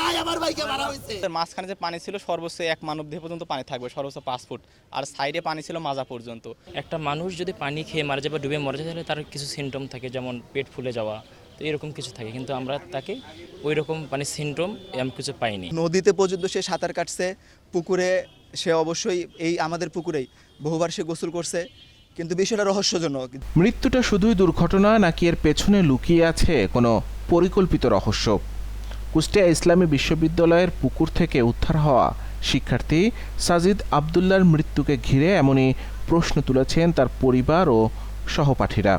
নাই আমার ভাইকে মারা হয়েছে। মাঝখানে যে পানি ছিল সর্বোচ্চ এক মানব দেহ পর্যন্ত পানি থাকবে সর্বোচ্চ পাঁচ ফুট। আর সাইডে পানি ছিল মাজা পর্যন্ত। একটা মানুষ যদি পানি খেয়ে মারা যায় বা ডুবে মরে যায় তাহলে তার কিছু সিমটম থাকে যেমন পেট ফুলে যাওয়া। তো এরকম কিছু থাকে কিন্তু আমরা তাকে ওই রকম মানে সিনড্রোম এমন কিছু পাইনি। নদীতে পর্যন্ত সে সাঁতার কাটছে পুকুরে সে অবশ্যই এই আমাদের পুকুরেই বহুবার সে গোসল করছে কিন্তু বিষয়টা রহস্যজনক। মৃত্যুটা শুধুই দুর্ঘটনা নাকি এর পেছনে লুকিয়ে আছে কোনো পরিকল্পিত রহস্য? কুষ্টিয়া ইসলামী বিশ্ববিদ্যালয়ের পুকুর থেকে উদ্ধার হওয়া শিক্ষার্থী সাজিদ আবদুল্লার মৃত্যুকে ঘিরে এমনই প্রশ্ন তুলেছেন তার পরিবার ও সহপাঠীরা।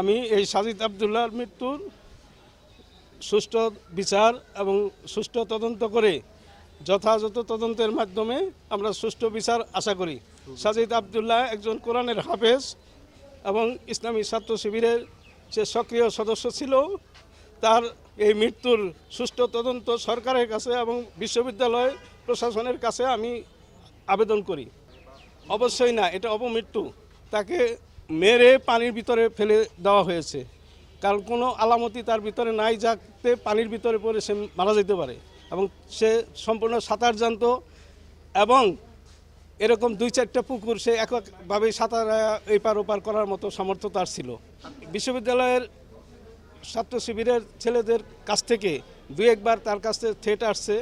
আমি এই সাজিদ আবদুল্লাহর মৃত্যুর সুষ্ঠু বিচার এবং সুষ্ঠু তদন্ত করে যথাযথ তদন্তের মাধ্যমে আমরা সুষ্ঠু বিচার আশা করি। সাজিদ আবদুল্লাহ একজন কোরআনের হাফেজ এবং ইসলামী ছাত্র শিবিরের যে সক্রিয় সদস্য ছিল, তার এই মৃত্যুর সুষ্ঠু তদন্ত সরকারের কাছে এবং বিশ্ববিদ্যালয় প্রশাসনের কাছে আমি আবেদন করি। অবশ্যই না, এটা অপমৃত্যু। তাকে মেরে পানির ভিতরে ফেলে দেওয়া হয়েছে। কারণ কোনো আলামতি তার ভিতরে নাই যাতে পানির ভিতরে পড়ে সে মারা যেতে পারে। এবং সে সম্পূর্ণ সাঁতার জানত এবং এরকম দুই চারটা পুকুর সে এককভাবে সাঁতার এপার ওপার করার মতো সামর্থ্য তার ছিল। বিশ্ববিদ্যালয়ের ছাত্র শিবিরের ছেলেদের কাছ থেকে দুই একবার তার কাছ থ্রেট আসছে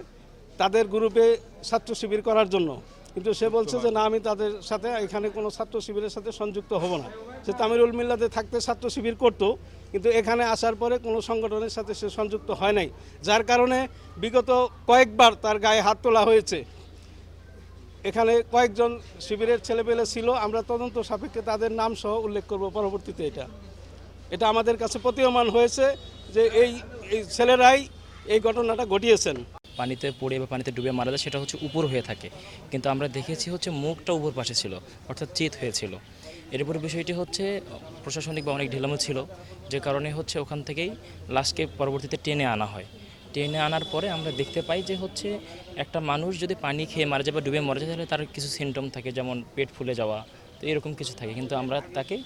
তাদের গ্রুপে ছাত্র শিবির করার জন্য। কিন্তু সে বলছে যে, না, আমি তাদের সাথে এখানে কোনো ছাত্র শিবিরের সাথে সংযুক্ত হব না। সে তামিরুল মিল্লাতে থাকতে ছাত্র শিবির করতো, কিন্তু এখানে আসার পরে কোনো সংগঠনের সাথে সে সংযুক্ত হয় নাই। যার কারণে বিগত কয়েকবার তার গায়ে হাত তোলা হয়েছে। এখানে কয়েকজন শিবিরের ছেলেপেলে ছিল, আমরা তদন্ত সাপেক্ষে তাদের নাম সহ উল্লেখ করব পরবর্তীতে এটা। এটা আমাদের কাছে প্রতীয়মান হয়েছে যে এই এই ছেলেরাই এই ঘটনাটা ঘটিয়েছেন। পানিতে পড়ে বা পানিতে ডুবে মারা যায়, সেটা হচ্ছে উপর হয়ে থাকে। কিন্তু আমরা দেখেছি হচ্ছে মুখটা উপর পাশে ছিল, অর্থাৎ চিত হয়েছিল। এরপরে বিষয়টি হচ্ছে, প্রশাসনিক বা অনেক ঢিলামো ছিল, যে কারণে হচ্ছে ওখান থেকেই লাশকে পরবর্তীতে টেনে আনা হয়। টেনে আনার পরে আমরা দেখতে পাই যে হচ্ছে একটা মানুষ যদি পানি খেয়ে মারা যায় বা ডুবে মরে যায়, তাহলে তার কিছু সিমটম থাকে, যেমন পেট ফুলে যাওয়া তো এরকম কিছু থাকে। কিন্তু আমরা তাকে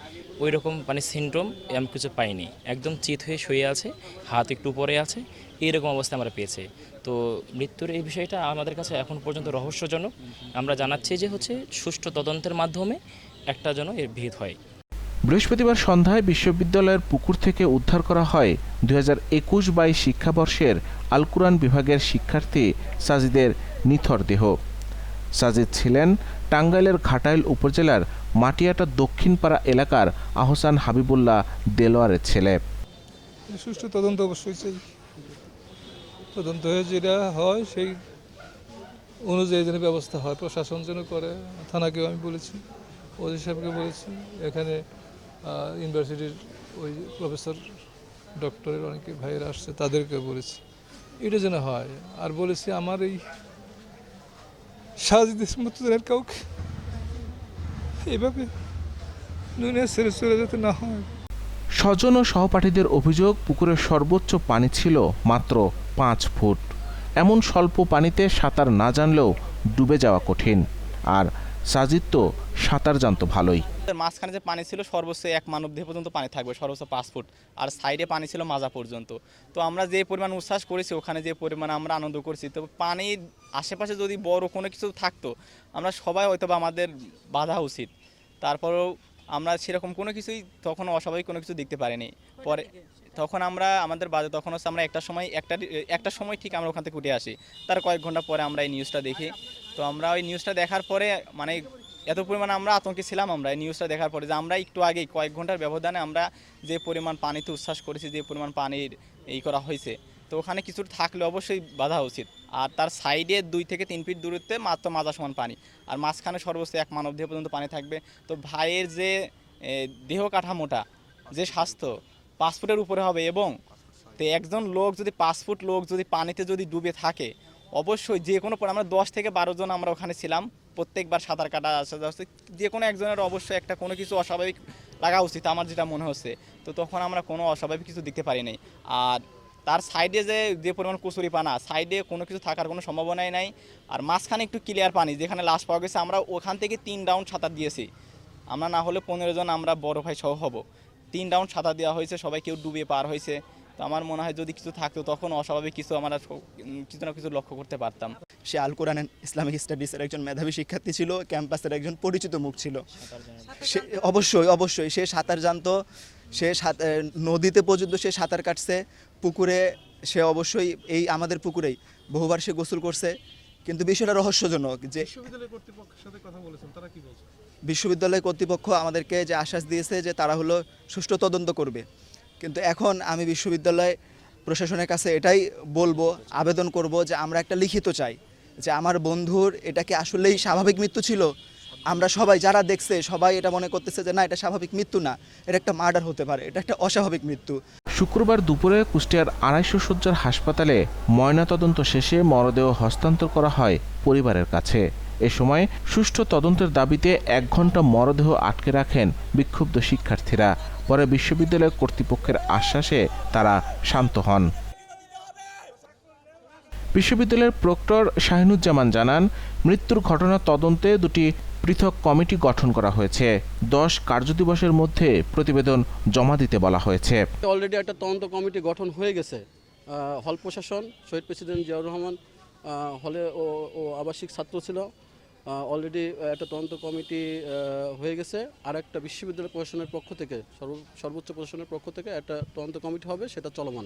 ওই রকম মানে সিমটম এমন কিছু পাইনি। একদম চিত হয়ে শুয়ে আছে, হাত একটু উপরে আছে, এইরকম অবস্থা আমরা পেয়েছি। তো মৃত্যুর এই বিষয়টা আমাদের কাছে এখন পর্যন্ত রহস্যজনক। আমরা জানাচ্ছি যে হচ্ছে সুষ্ঠু তদন্তের মাধ্যমে একটা যেন এর ভিত হয়। বৃহস্পতিবার সন্ধ্যায় বিশ্ববিদ্যালয়ের পুকুর থেকে উদ্ধার করা হয় দুই হাজার একুশ বাইশ শিক্ষাবর্ষের আল কুরআন বিভাগের শিক্ষার্থী সাজিদের নিথর দেহ। সাজিদ ছিলেন টাঙ্গাইলের ঘাটাইল উপজেলার মাটিয়াটা দক্ষিণপাড়া এলাকার আহসান হাবিবুল্লাহ দেলোয়ারের ছেলে। সুষ্ঠু তদন্ত অবশ্যই চাই। তদন্ত হয়ে যেটা হয়, সেই অনুযায়ী যেন ব্যবস্থা হয়। প্রশাসন যেন করে। থানাকেও আমি বলেছি ওজি সাহেবকে বলেছি। এখানে ইউনিভার্সিটির ওই প্রফেসর, ডক্টরের অনেকে ভাইয়েরা আসছে তাদেরকে বলেছি। এটা যেন হয়। আর বলেছি, আমার এই সাজিদের মতো যেন কাউকে। এইভাবে দুনিয়া ছেড়ে চলে যেতে না হয়। স্বজন ও সহপাঠীদের অভিযোগ, পুকুরের সর্বোচ্চ পানি ছিল মাত্র পাঁচ ফুট। এমন স্বল্প পানিতে সাঁতার না জানলেও ডুবে যাওয়া কঠিন। আর সাজিদ তো সাঁতার জানতো ভালোই। মাঝখানে যে পানি ছিল সর্বোচ্চ এক মানব দেহ পর্যন্ত পানি থাকবে, সর্বোচ্চ পাঁচ ফুট। আর সাইডে পানি ছিল মাজা পর্যন্ত। তো আমরা যে পরিমাণ উচ্ছ্বাস করেছি, ওখানে যে পরিমাণ আমরা আনন্দ করছি, তো পানির আশেপাশে যদি বড় কোনো কিছু থাকতো, আমরা সবাই হয়তো বা আমাদের বাধা উচিত। তারপরেও আমরা সেরকম কোনো কিছুই তখন অস্বাভাবিক কোনো কিছু দেখতে পারিনি। পরে তখন আমরা, আমাদের বাজে তখন হচ্ছে আমরা একটা সময়, একটা একটা সময় ঠিক আমরা ওখান থেকে উঠে আসি। তার কয়েক ঘণ্টা পরে আমরা এই নিউজটা দেখি। তো আমরা ওই নিউজটা দেখার পরে মানে এত পরিমাণ আমরা আতঙ্কে ছিলাম আমরা। এই নিউজটা দেখার পরে যে আমরা একটু আগেই কয়েক ঘণ্টার ব্যবধানে আমরা যে পরিমাণ পানিতে উচ্ছ্বাস করেছি, যে পরিমাণ পানির এই করা হয়েছে, তো ওখানে কিছু থাকলে অবশ্যই বাধা উচিত। আর তার সাইডে দুই থেকে তিন ফিট দূরত্বে মাত্র মাজা সমান পানি। আর মাঝখানে সর্বোচ্চ এক মানব দেহ পর্যন্ত পানি থাকবে। তো ভাইয়ের যে দেহ কাঠামোটা, যে স্বাস্থ্য, পাঁচ ফুটের উপরে হবে এবং তো একজন লোক যদি ফুট লোক যদি পানিতে যদি ডুবে থাকে অবশ্যই যে কোনো আমরা দশ থেকে বারো জন আমরা ওখানে ছিলাম। প্রত্যেকবার সাঁতার কাটা আসা যাওয়া যে কোনো একজনের অবশ্যই একটা কোনো কিছু অস্বাভাবিক লাগা উচিত, আমার যেটা মনে হচ্ছে। তো তখন আমরা কোনো অস্বাভাবিক কিছু দেখতে পারি নাই। আর তার সাইডে যে যে পরিমাণ কুচুরি পানা, সাইডে কোনো কিছু থাকার কোনো সম্ভাবনাই নাই। আর মাঝখানে একটু ক্লিয়ার পানি, যেখানে লাশ পাওয়া গেছে, আমরা ওখান থেকে তিন রাউন্ড সাঁতার দিয়েছি। আমরা না হলে পনেরো জন আমরা বড় ভাই সহ হব। তিন রাউন্ড সাঁতার দেওয়া হয়েছে, সবাই কেউ ডুবে পার হয়েছে। তো আমার মনে হয় যদি কিছু থাকতো তখন অস্বাভাবিক কিছু আমরা কিছু না কিছু লক্ষ্য করতে পারতাম। সে আল কোরআন ইসলামিক স্টাডিজের একজন মেধাবী শিক্ষার্থী ছিল ক্যাম্পাসের একজন পরিচিত মুখ ছিল। সে অবশ্যই অবশ্যই সে সাঁতার জানতো সে নদীতে পর্যন্ত সে সাঁতার কাটছে পুকুরে সে অবশ্যই এই আমাদের পুকুরেই বহুবার সে গোসল করছে। কিন্তু বিষয়টা রহস্যজনক যে বিশ্ববিদ্যালয় কর্তৃপক্ষের সাথে কথা বলেছেন তারা কি বলছে? বিশ্ববিদ্যালয় কর্তৃপক্ষ আমাদেরকে যে আশ্বাস দিয়েছে যে তারা হলো সুষ্ঠু তদন্ত করবে। কিন্তু এখন আমি বিশ্ববিদ্যালয় প্রশাসনের কাছে এটাই বলব, আবেদন করব যে আমরা একটা লিখিত চাই যে আমার বন্ধুর এটা কি আসলেই স্বাভাবিক মৃত্যু ছিল। আমরা সবাই যারা দেখছে সবাই এটা মনে করতেছে যে না, এটা স্বাভাবিক মৃত্যু না, এটা একটা মার্ডার হতে পারে, এটা একটা অস্বাভাবিক মৃত্যু। শুক্রবার দুপুরে কুষ্টিয়ার আড়াইশো সজ্জার হাসপাতালে ময়নাতদন্ত শেষে মরদেহ হস্তান্তর করা হয় পরিবারের কাছে। এ সময় সুষ্ঠু তদন্তের দাবিতে এক ঘণ্টা মরদেহ আটকে রাখেন বিক্ষুব্ধ শিক্ষার্থীরা। পরে বিশ্ববিদ্যালয় কর্তৃপক্ষের আশ্বাসে তারা শান্ত হন। বিশ্ববিদ্যালয়ের প্রক্টর শাহিনুজ্জামান জানান, মৃত্যুর ঘটনা তদন্তে দুটি পৃথক কমিটি গঠন করা হয়েছে। দশ কার্যদিবসের মধ্যে প্রতিবেদন জমা দিতে বলা হয়েছে। অলরেডি একটা তদন্ত কমিটি গঠন হয়ে গেছে। হল প্রশাসন, শহীদ প্রেসিডেন্ট জিয়াউর রহমান হলে ও আবাসিক ছাত্র ছিল। অলরেডি একটা তদন্ত কমিটি হয়ে গেছে। আর একটা বিশ্ববিদ্যালয় প্রশাসনের পক্ষ থেকে সর্বোচ্চ প্রশাসনের পক্ষ থেকে একটা তদন্ত কমিটি হবে, সেটা চলমান।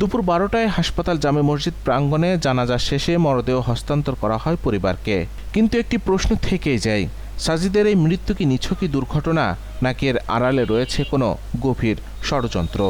দুপুর বারোটায় হাসপাতাল জামে মসজিদ প্রাঙ্গণে জানাজা শেষে মরদেহ হস্তান্তর করা হয় পরিবারকে। কিন্তু একটি প্রশ্ন থেকেই যায়, সাজিদের এই মৃত্যু কি নিছকই দুর্ঘটনা, নাকি এর আড়ালে রয়েছে কোনো গভীর ষড়যন্ত্র?